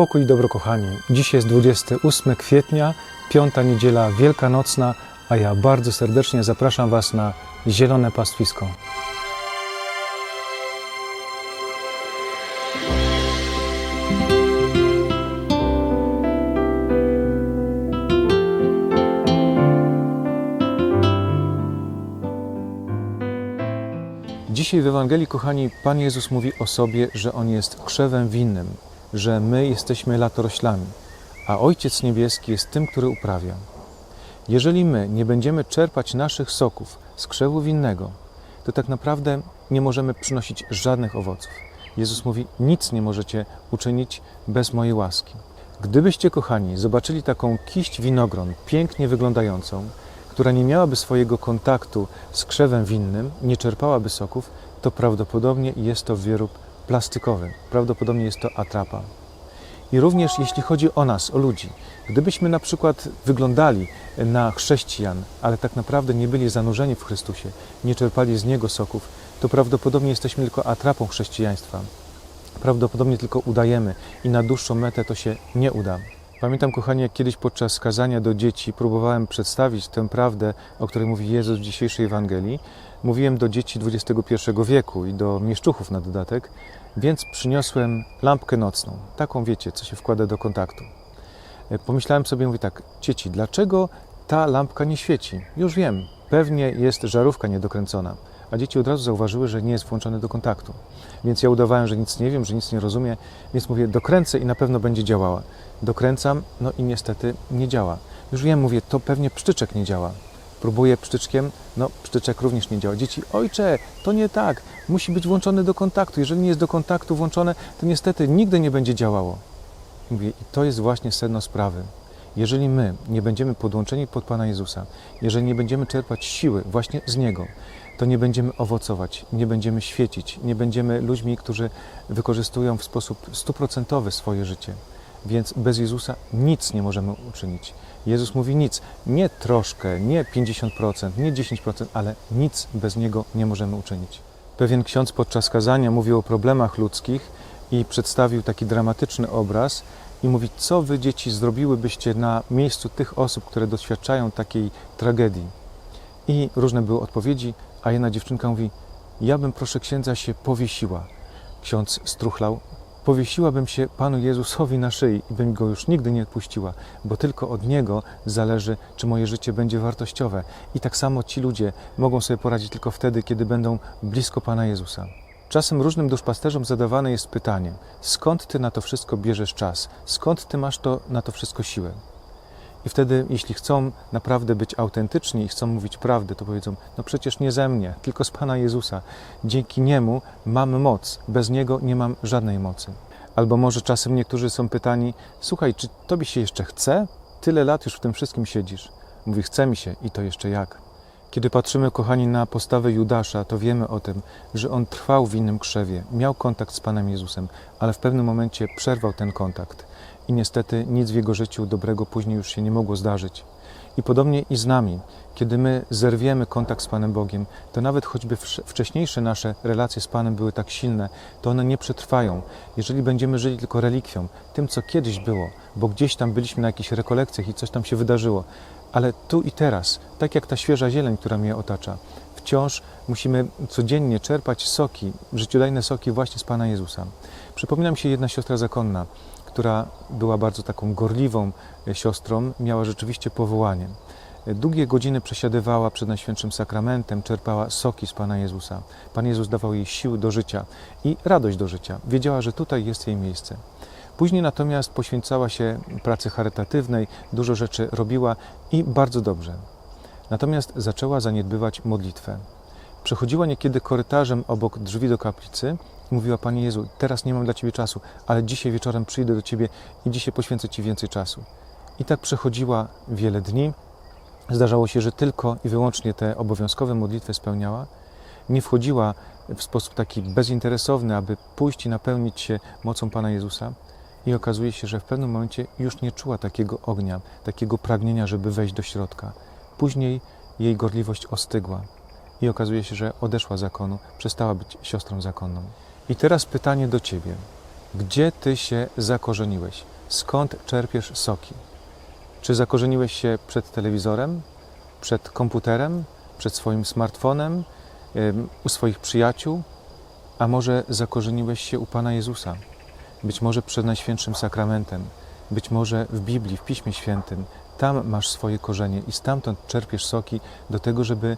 Pokój i dobro kochani. Dziś jest 28 kwietnia, piąta niedziela wielkanocna, a ja bardzo serdecznie zapraszam Was na Zielone Pastwisko. Dzisiaj w Ewangelii, kochani, Pan Jezus mówi o sobie, że On jest krzewem winnym, że my jesteśmy latoroślami, a Ojciec Niebieski jest tym, który uprawia. Jeżeli my nie będziemy czerpać naszych soków z krzewu winnego, to tak naprawdę nie możemy przynosić żadnych owoców. Jezus mówi: Nic nie możecie uczynić bez mojej łaski. Gdybyście, kochani, zobaczyli taką kiść winogron, pięknie wyglądającą, która nie miałaby swojego kontaktu z krzewem winnym, nie czerpałaby soków, to prawdopodobnie jest to wyrób plastikowy, prawdopodobnie jest to atrapa. I również jeśli chodzi o nas, o ludzi, gdybyśmy na przykład wyglądali na chrześcijan, ale tak naprawdę nie byli zanurzeni w Chrystusie, nie czerpali z Niego soków, to prawdopodobnie jesteśmy tylko atrapą chrześcijaństwa. Prawdopodobnie tylko udajemy i na dłuższą metę to się nie uda. Pamiętam, kochani, jak kiedyś podczas kazania do dzieci próbowałem przedstawić tę prawdę, o której mówi Jezus w dzisiejszej Ewangelii. Mówiłem do dzieci XXI wieku i do mieszczuchów na dodatek, więc przyniosłem lampkę nocną. Taką, wiecie, co się wkłada do kontaktu. E, Pomyślałem sobie, mówię tak, dzieci, dlaczego ta lampka nie świeci? Już wiem, pewnie jest żarówka niedokręcona. A dzieci od razu zauważyły, że nie jest włączone do kontaktu. Więc ja udawałem, że nic nie wiem, że nic nie rozumiem, więc mówię, dokręcę i na pewno będzie działała. Dokręcam, no i niestety nie działa. Już wiem, mówię, to pewnie psztyczek nie działa. Próbuję psztyczkiem, no psztyczek również nie działa. Dzieci, ojcze, to nie tak, musi być włączony do kontaktu. Jeżeli nie jest do kontaktu włączone, to niestety nigdy nie będzie działało. Mówię, i to jest właśnie sedno sprawy. Jeżeli my nie będziemy podłączeni pod Pana Jezusa, jeżeli nie będziemy czerpać siły właśnie z Niego, to nie będziemy owocować, nie będziemy świecić, nie będziemy ludźmi, którzy wykorzystują w sposób stuprocentowy swoje życie. Więc bez Jezusa nic nie możemy uczynić. Jezus mówi nic, nie troszkę, nie 50%, nie 10%, ale nic bez Niego nie możemy uczynić. Pewien ksiądz podczas kazania mówił o problemach ludzkich i przedstawił taki dramatyczny obraz i mówi, co wy dzieci zrobiłybyście na miejscu tych osób, które doświadczają takiej tragedii. I różne były odpowiedzi, a jedna dziewczynka mówi, ja bym proszę księdza się powiesiła. Ksiądz struchlał, powiesiłabym się Panu Jezusowi na szyi i bym go już nigdy nie odpuściła, bo tylko od Niego zależy, czy moje życie będzie wartościowe. I tak samo ci ludzie mogą sobie poradzić tylko wtedy, kiedy będą blisko Pana Jezusa. Czasem różnym duszpasterzom zadawane jest pytanie, skąd Ty na to wszystko bierzesz czas? Skąd Ty masz to, na to wszystko siłę? I wtedy, jeśli chcą naprawdę być autentyczni i chcą mówić prawdę, to powiedzą: No przecież nie ze mnie, tylko z Pana Jezusa. Dzięki Niemu mam moc, bez Niego nie mam żadnej mocy. Albo może czasem niektórzy są pytani: Słuchaj, czy Tobie się jeszcze chce? Tyle lat już w tym wszystkim siedzisz. Mówi: Chce mi się i to jeszcze jak. Kiedy patrzymy, kochani, na postawę Judasza, to wiemy o tym, że on trwał w innym krzewie, miał kontakt z Panem Jezusem, ale w pewnym momencie przerwał ten kontakt. I niestety nic w jego życiu dobrego później już się nie mogło zdarzyć. I podobnie i z nami. Kiedy my zerwiemy kontakt z Panem Bogiem, to nawet choćby wcześniejsze nasze relacje z Panem były tak silne, to one nie przetrwają. Jeżeli będziemy żyli tylko relikwią, tym co kiedyś było, bo gdzieś tam byliśmy na jakichś rekolekcjach i coś tam się wydarzyło, ale tu i teraz, tak jak ta świeża zieleń, która mnie otacza, wciąż musimy codziennie czerpać soki, życiodajne soki właśnie z Pana Jezusa. Przypomina mi się jedna siostra zakonna, która była bardzo taką gorliwą e, siostrą, miała rzeczywiście powołanie. E, Długie godziny przesiadywała przed Najświętszym Sakramentem, czerpała soki z Pana Jezusa. Pan Jezus dawał jej siły do życia i radość do życia. Wiedziała, że tutaj jest jej miejsce. Później natomiast poświęcała się pracy charytatywnej, dużo rzeczy robiła i bardzo dobrze. Natomiast zaczęła zaniedbywać modlitwę. Przechodziła niekiedy korytarzem obok drzwi do kaplicy i mówiła: Panie Jezu, teraz nie mam dla Ciebie czasu, ale dzisiaj wieczorem przyjdę do Ciebie i dzisiaj poświęcę Ci więcej czasu. I tak przechodziła wiele dni. Zdarzało się, że tylko i wyłącznie te obowiązkowe modlitwy spełniała. Nie wchodziła w sposób taki bezinteresowny, aby pójść i napełnić się mocą Pana Jezusa. I okazuje się, że w pewnym momencie już nie czuła takiego ognia, takiego pragnienia, żeby wejść do środka. Później jej gorliwość ostygła i okazuje się, że odeszła z zakonu, przestała być siostrą zakonną. I teraz pytanie do Ciebie. Gdzie ty się zakorzeniłeś? Skąd czerpiesz soki? Czy zakorzeniłeś się przed telewizorem, przed komputerem, przed swoim smartfonem, em, u swoich przyjaciół? A może zakorzeniłeś się u Pana Jezusa? Być może przed Najświętszym Sakramentem, być może w Biblii, w Piśmie Świętym. Tam masz swoje korzenie i stamtąd czerpiesz soki do tego, żeby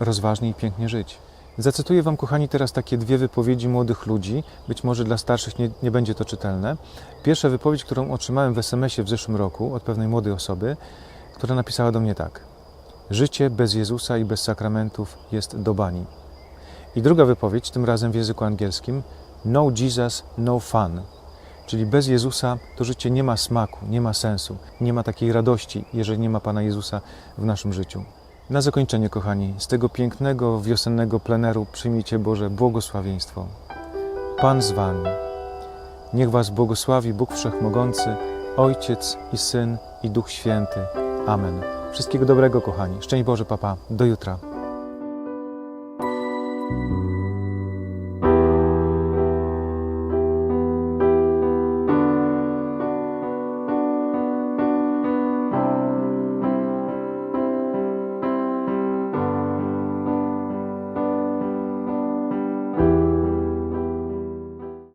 rozważnie i pięknie żyć. Zacytuję Wam, kochani, teraz takie dwie wypowiedzi młodych ludzi. Być może dla starszych nie, nie będzie to czytelne. Pierwsza wypowiedź, którą otrzymałem w SMS-ie w zeszłym roku od pewnej młodej osoby, która napisała do mnie tak. Życie bez Jezusa i bez sakramentów jest do bani. I druga wypowiedź, tym razem w języku angielskim. No Jesus, no fun. Czyli bez Jezusa to życie nie ma smaku, nie ma sensu, nie ma takiej radości, jeżeli nie ma Pana Jezusa w naszym życiu. Na zakończenie, kochani, z tego pięknego wiosennego pleneru przyjmijcie Boże błogosławieństwo. Pan z Wami. Niech Was błogosławi Bóg Wszechmogący, Ojciec i Syn i Duch Święty. Amen. Wszystkiego dobrego, kochani. Szczęść Boże, papa. Do jutra.